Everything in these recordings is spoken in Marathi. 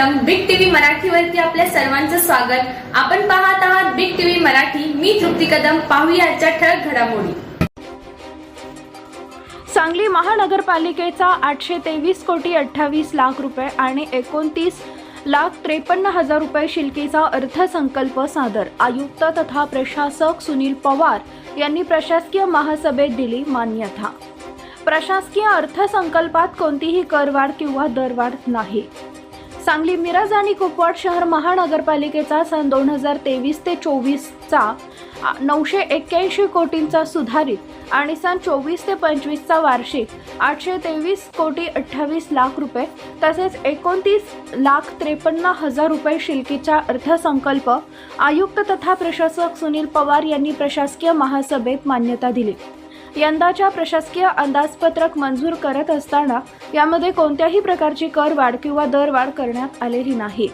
मराठीवरती आपल्या सर्वांचं स्वागत. आपण पाहत आहात बिग टीव्ही मराठी. मी तृप्ती कदम. पाहूया आजच्या ठळक घडामोडी. सांगली महानगरपालिकेचा आठशे तेवीस कोटी अठ्ठावीस लाख रुपये आणि एकोणतीस लाख त्रेपन्न हजार रुपये शिलकीचा अर्थसंकल्प सादर. आयुक्त तथा प्रशासक सुनील पवार यांनी प्रशासकीय महासभेत दिली मान्यता. प्रशासकीय अर्थसंकल्पात कोणतीही करवाढ किंवा दरवाढ नाही. सांगली मिरज आणि कुपवाड शहर महानगरपालिकेचा सन दोन हजार तेवीस ते चोवीसचा नऊशे एक्क्याऐंशी कोटींचा सुधारित आणि सन चोवीस ते पंचवीसचा वार्षिक आठशे तेवीस कोटी अठ्ठावीस लाख रुपये तसेच एकोणतीस लाख त्रेपन्न हजार रुपये शिल्कीचा अर्थसंकल्प आयुक्त तथा प्रशासक सुनील पवार यांनी प्रशासकीय महासभेत मान्यता दिली. यंदाच्या प्रशासकीय अंदाजपत्रक मंजूर करत असताना यामध्ये कोणत्याही प्रकारची करवाढ किंवा दरवाढ करण्यात आलेली नाही.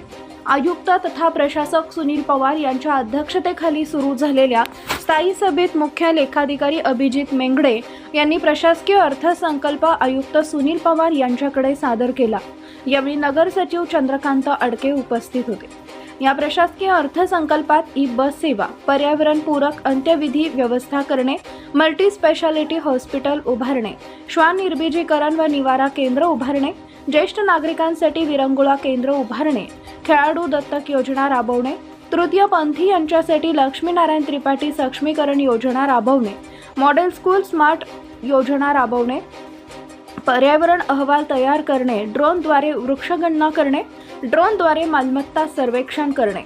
आयुक्त तथा प्रशासक सुनील पवार यांच्या अध्यक्षतेखाली सुरू झालेल्या स्थायी सभेत मुख्य लेखाधिकारी अभिजित मेंगडे यांनी प्रशासकीय अर्थसंकल्प आयुक्त सुनील पवार यांच्याकडे सादर केला. यावेळी नगर सचिव चंद्रकांत अडके उपस्थित होते. या प्रशासकीय अर्थसंकल्पात ई बस सेवा पर्यावरणपूरक अंत्यविधी व्यवस्था करणे मल्टी स्पेशालिटी हॉस्पिटल उभारणे श्वान निर्बीजीकरण व निवारा केंद्र उभारणे ज्येष्ठ नागरिकांसाठी विरंगुळा केंद्र उभारणे खेळाडू दत्तक योजना राबवणे तृतीयपंथी यांच्यासाठी लक्ष्मीनारायण त्रिपाठी सक्षमीकरण योजना राबवणे मॉडेल स्कूल स्मार्ट योजना राबवणे पर्यावरण अहवाल तयार करणे ड्रोनद्वारे वृक्षगणना करणे ड्रोनद्वारे मालमत्ता सर्वेक्षण करणे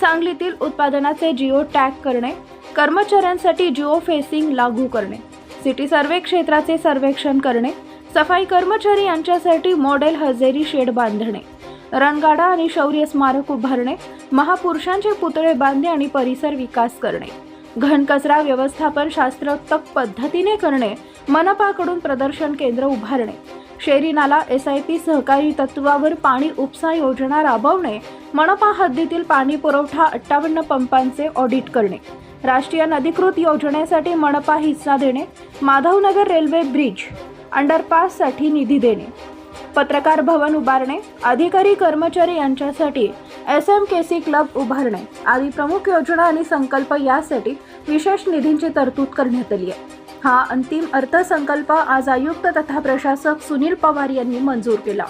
सांगलीतील उत्पादनाचे जिओ टॅग करणे कर्मचाऱ्यांसाठी जिओ फेसिंग लागू करणे सिटी सर्वे क्षेत्राचे सर्वेक्षण करणे सफाई कर्मचारी यांच्यासाठी मॉडेल हजेरी शेड बांधणे रणगाडा आणि शौर्य स्मारक उभारणे महापुरुषांचे पुतळे बांधणे आणि परिसर विकास करणे. घनकचरा व्यवस्थापन शास्त्रोक्त पद्धतीने करणे मनपाकडून प्रदर्शन केंद्र उभारणे शेरी नाला एस आय पी सहकारी तत्वावर पाणी उपसा योजना राबवणे मनपा हद्दीतील पाणी पुरवठा अठ्ठावन्न पंपांचे ऑडिट करणे राष्ट्रीय नदीकृत योजनेसाठी मनपा हिस्सा देणे माधवनगर रेल्वे ब्रिज अंडरपाससाठी निधी देणे पत्रकार भवन उभारणे अधिकारी कर्मचारी यांच्यासाठी S M K C club उभारणे. आदी प्रमुख योजना आणि संकल्प यासाठी विशेष निधींची तरतूद करण्यात आली आहे. हा अंतिम अर्थसंकल्प आज आयुक्त तथा प्रशासक सुनील पवार यांनी मंजूर केला.